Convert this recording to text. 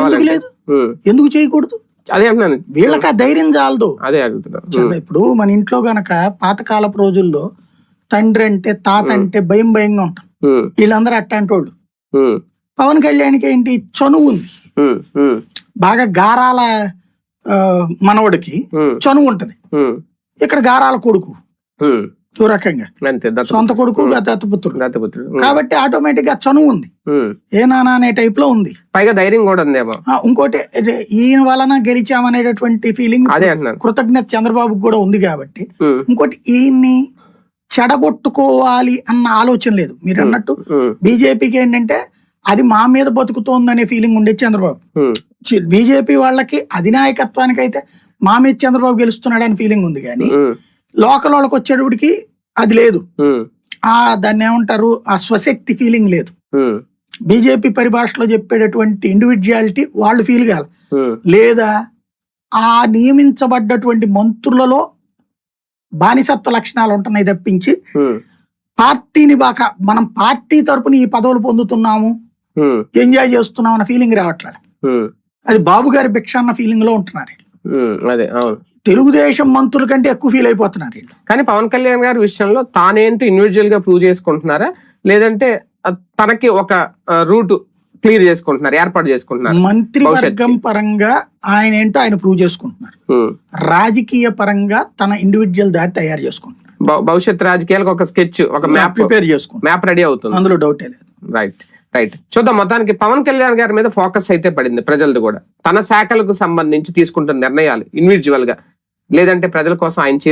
ఎందుకు లేదు. ఎందుకు చేయకూడదు? అదే అంటున్నాను. వీళ్ళకి ఆ ధైర్యం చాలదు. అదే అడుగుతున్నా. ఇప్పుడు మన ఇంట్లో గనక పాతకాలపు రోజుల్లో తండ్రి అంటే తాత అంటే భయం భయంగా ఉంటాం. వీళ్ళందరూ అట్లాంటి వాళ్ళు. పవన్ కళ్యాణ్కి ఏంటి? చనువు ఉంది. బాగా గారాల మనవడికి చనువు ఉంటది. ఇక్కడ గారాల కొడుకు. ఓ రకంగా. అంతే సొంత కొడుకు దత్తపుత్రుడు. దత్తపుత్రుడు. కాబట్టి ఆటోమేటిక్గా చనువు ఉంది. ఏ నానా అనే టైప్లో ఉంది. పైగా ధైర్యం కూడా ఉందేమో ఆ, ఇంకోటి ఈయన వలన గెలిచామనేటటువంటి ఫీలింగ్ అదే కృతజ్ఞత చంద్రబాబుకి కూడా ఉంది కాబట్టి ఇంకోటి ఈయన్ని చెడగొట్టుకోవాలి అన్న ఆలోచన లేదు. మీరు అన్నట్టు బీజేపీకి ఏంటంటే అది మా మీద బతుకుతోందనే ఫీలింగ్ ఉండేది చంద్రబాబు. బీజేపీ వాళ్ళకి అధినాయకత్వానికి అయితే మా మీద చంద్రబాబు గెలుస్తున్నాడు అని ఫీలింగ్ ఉంది కానీ లోకల్ వాళ్ళకి వచ్చేటప్పటికి అది లేదు. ఆ దాన్ని ఏమంటారు? ఆ స్వశక్తి ఫీలింగ్ లేదు. బీజేపీ పరిభాషలో చెప్పేటటువంటి ఇండివిజువాలిటీ వాళ్ళు ఫీల్ ఉమ్, లేదా ఆ నియమించబడ్డటువంటి మంత్రులలో బానిసత్వ లక్షణాలు ఉంటున్నాయి తప్పించి పార్టీని బాగా మనం పార్టీ తరపున ఈ పదవులు పొందుతున్నాము. ఎంజాయ్ చేస్తున్నాం అన్న ఫీలింగ్ రావట్లేదు. అది బాబు గారి భిక్ష అన్న ఫీలింగ్లో ఉంటున్నారు. అదే అవును. తెలుగుదేశం మంత్రుల కంటే ఎక్కువ ఫీల్ అయిపోతున్నారు వీళ్ళు. కానీ పవన్ కళ్యాణ్ గారి విషయంలో తానేంటో ఇండివిజువల్గా ప్రూవ్ చేసుకుంటున్నారా? లేదంటే తనకి ఒక రూట్ క్లియర్ చేసుకుంటున్నారు ఏర్పాటు చేసుకుంటున్నారు మంత్రివర్గం పరంగా ఆయన ఏంటో ఆయన ప్రూవ్ చేసుకుంటున్నారు. రాజకీయ పరంగా తన ఇండివిజువల్ దారి తయారు చేసుకుంటున్నారు. భవిష్యత్ రాజకీయాలకు ఒక స్కెచ్ ఒక మ్యాప్ ప్రిపేర్ చేసుకుంటున్నారు. మ్యాప్ రెడీ అవుతుంది. అందులో డౌటే లేదు. రైట్ రైట్ చూద్దాం మొత్తానికి పవన్ కళ్యాణ్ గారి మీద ఫోకస్ అయితే పడింది ప్రజలది కూడా. తన శాఖలకు సంబంధించి తీసుకుంటున్న నిర్ణయాలు ఇండివిజువల్గా. లేదంటే ప్రజల కోసం ఆయన చేసే